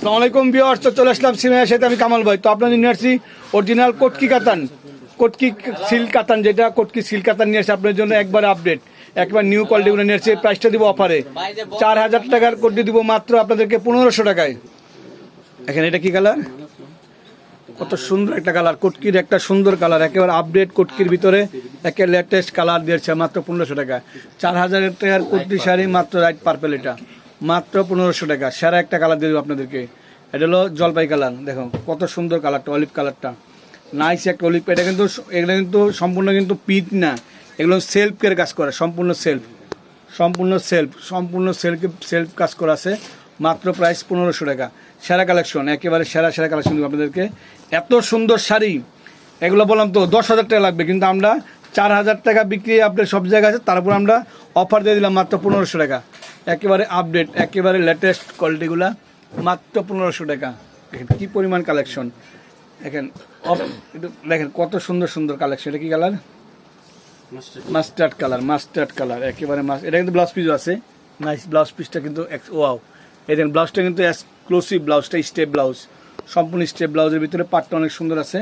আসসালামু আলাইকুম ভিউয়ার্স, তো চলে আসলাম সিনেমার সাথে, আমি কামাল ভাই। তো আপনাদের নিয়ে আসছি অরিজিনাল কটকি কাতান, কটকি সিল্ক কাতান, যেটা কটকি সিল্ক কাতান নিয়ে আসছে আপনার জন্য একবার আপডেট একবার নিউ কোয়ালিটিগুলো নিয়ে আসছে প্রাইসটা দিব অফারে চার হাজার টাকার কোটি দিব মাত্র আপনাদেরকে পনেরোশো টাকায়। এখানে এটা কি কালার কত সুন্দর একটা কালার কটকির একটা সুন্দর কালার একেবারে আপডেট কটকির ভিতরে। একে লেটেস্ট কালার দিয়েছে মাত্র পনেরোশো টাকা চার হাজার টাকার কটকি শাড়ি মাত্র রাইট পার্পেল এটা। মাত্র পনেরোশো টাকা। সেরা একটা কালার দিয়ে দেবো আপনাদেরকে। এটা হলো জলপাই কালার। দেখো, কত সুন্দর কালারটা অলিভ কালারটা। নাইস একটা অলিভ এটা কিন্তু এগুলো কিন্তু সম্পূর্ণ কিন্তু পিট না। এগুলো সেলফের কাজ করে, সম্পূর্ণ সেলফ সম্পূর্ণ সেলফ সম্পূর্ণ সেলফ সেলফ কাজ করা আছে। মাত্র প্রাইস পনেরোশো টাকা। সেরা কালেকশন একেবারে সেরা সেরা কালেকশন দেবো আপনাদেরকে। এত সুন্দর শাড়ি। এগুলো বললাম তো, দশ হাজার টাকা লাগবে, কিন্তু আমরা চার হাজার টাকা বিক্রি আপনার সব জায়গায় আছে, তারপর আমরা অফার দিয়ে দিলাম মাত্র পনেরোশো টাকা। একেবারে আপডেট একেবারে লেটেস্ট কোয়ালিটিগুলা মাত্র পনেরোশো টাকা। দেখেন কী পরিমাণ কালেকশন দেখেন দেখেন কত সুন্দর সুন্দর কালেকশন এটা কি colour mustard colour mustard colour একেবারে মাস এটা কিন্তু ব্লাউজ পিসও আছে। নাইস ব্লাউজ পিসটা কিন্তু ওয়াও এই দেখেন ব্লাউজটা কিন্তু এক্সক্লুসিভ ব্লাউজটা স্টেপ ব্লাউজ সম্পূর্ণ স্টেপ ব্লাউজের ভিতরে পাটটা অনেক সুন্দর আছে।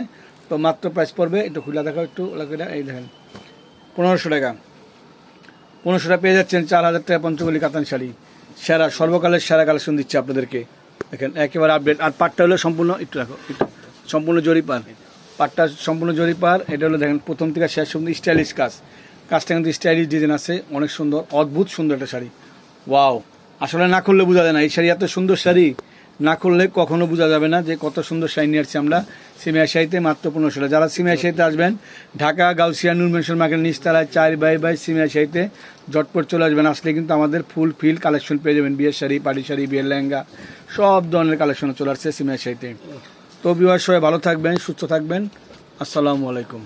তো মাত্র প্রাইস পড়বে একটু খুলে দেখাও একটু এই দেখেন। পনেরোশো টাকা। পনেরোশো টাকা পেয়ে যাচ্ছেন চার হাজার টাকা পঞ্চমলি কাতান শাড়ি। সেরা, সর্বকালের সেরা কালেকশন দিচ্ছে আপনাদেরকে। দেখেন, একেবারে আপডেট আর পাটটা হলো সম্পূর্ণ, একটু রাখো সম্পূর্ণ জরিপার। পাটটা সম্পূর্ণ জরিপার। এটা হলো দেখেন, প্রথম থেকে শেষ পর্যন্ত স্টাইলিশ কাজ। কাজটা কিন্তু স্টাইলিশ ডিজাইন আছে। অনেক সুন্দর, অদ্ভুত সুন্দর একটা শাড়ি। ওয়াও আসলে না করলে বোঝা যায় না, এই শাড়ি এত সুন্দর শাড়ি। না করলে কখনো বোঝা যাবে না যে কত সুন্দর শাড়ি নিয়ে আসছি আমরা। সিমিয়া শাড়িতে মাত্র পনেরোশো টাকা। যারা সিমিয়া শাড়িতে আসবেন, ঢাকা, গাউসিয়া, নুর মেনশন মার্কেট, নিচতলায় চার বাই বাই সিমিয়া শাড়িতে জটপট চলে আসবেন। আসলে কিন্তু আমাদের ফুল ফিল কালেকশন পেয়ে যাবেন। বিয়ের শাড়ি, পাটি শাড়ি, বিয়ের লেহেঙ্গা, সব ধরনের কালেকশন চলে আসছে সিমিয়া শাড়িতে। তো বিবাহ সবাই ভালো থাকবেন, সুস্থ থাকবেন। আসসালামু আলাইকুম।